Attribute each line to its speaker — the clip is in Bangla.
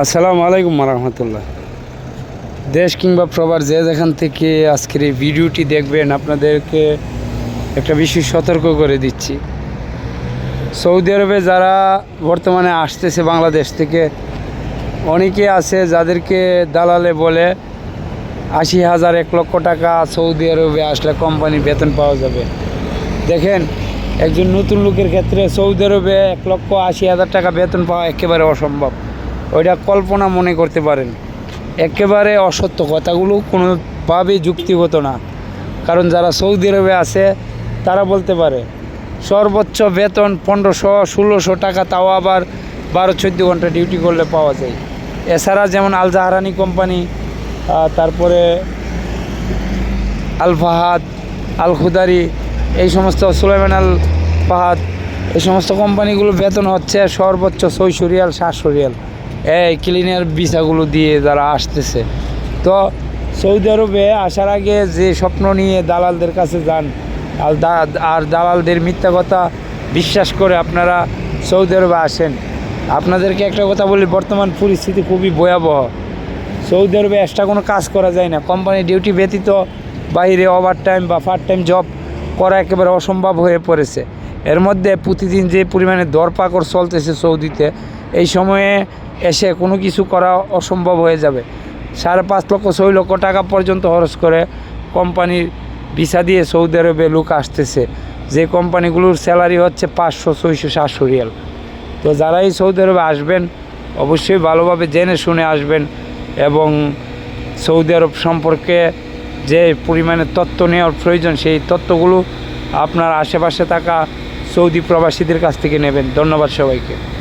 Speaker 1: আসসালামু আলাইকুম রহমতুল্লাহ দেশ কিংবা প্রবার যে যেখান থেকে আজকের এই ভিডিওটি দেখবেন, আপনাদেরকে একটা বিশেষ সতর্ক করে দিচ্ছি। সৌদি আরবে যারা বর্তমানে আসতেছে বাংলাদেশ থেকে, অনেকে আছে যাদেরকে দালালে বলে আশি হাজার এক লক্ষ টাকা সৌদি আরবে আসলে কোম্পানি বেতন পাওয়া যাবে। দেখেন, একজন নতুন লোকের ক্ষেত্রে সৌদি আরবে এক লক্ষ আশি হাজার টাকা বেতন পাওয়া একেবারে অসম্ভব। ওইটা কল্পনা মনে করতে পারেন। একেবারে অসত্য কথাগুলো কোনোভাবেই যুক্তিগত না। কারণ যারা সৌদি আরবে আছে, তারা বলতে পারে, সর্বোচ্চ বেতন পনেরোশো, ষোলোশো টাকা, তাও আবার বারো, চোদ্দ ঘণ্টা ডিউটি করলে পাওয়া যায়। এছাড়া যেমন আল জাহারানি কোম্পানি তারপরে আল ফাহাদ, আল খুদারি, এই সমস্ত সুলাইমান আল ফাহাদ, এই সমস্ত কোম্পানিগুলো বেতন হচ্ছে সর্বোচ্চ ছয়শো রিয়াল, সাতশো রিয়াল। এই ক্লিনার ভিসাগুলো দিয়ে যারা আসতেছে। তো সৌদি আরবে আসার আগে যে স্বপ্ন নিয়ে দালালদের কাছে যান, আর আর দালালদের মিথ্যা কথা বিশ্বাস করে আপনারা সৌদি আরবে আসেন। আপনাদেরকে একটা কথা বলি, বর্তমান পরিস্থিতি খুবই ভয়াবহ। সৌদি আরবে এক্সট্রা কোনো কাজ করা যায় না। কোম্পানি ডিউটি ব্যতীত বাইরে ওভার টাইম বা পার্ট টাইম জব করা একেবারে অসম্ভব হয়ে পড়েছে। এর মধ্যে প্রতিদিন যে পরিমাণে দরপাকড় চলতেছে সৌদিতে, এই সময়ে এসে কোনো কিছু করা অসম্ভব হয়ে যাবে। সাড়ে পাঁচ লক্ষ, ছয় লক্ষ টাকা পর্যন্ত খরচ করে কোম্পানির ভিসা দিয়ে সৌদি আরবে লোক আসতেছে। যে কোম্পানিগুলোর স্যালারি হচ্ছে পাঁচশো, ছয়শো, সাতশো রিয়াল। তো যারাই সৌদি আরবে আসবেন, অবশ্যই ভালোভাবে জেনে শুনে আসবেন এবং সৌদি আরব সম্পর্কে যে পরিমাণে তত্ত্ব নেওয়ার প্রয়োজন, সেই তত্ত্বগুলো আপনার আশেপাশে থাকা সৌদি প্রবাসীদের কাছ থেকে নেবেন। ধন্যবাদ সবাইকে।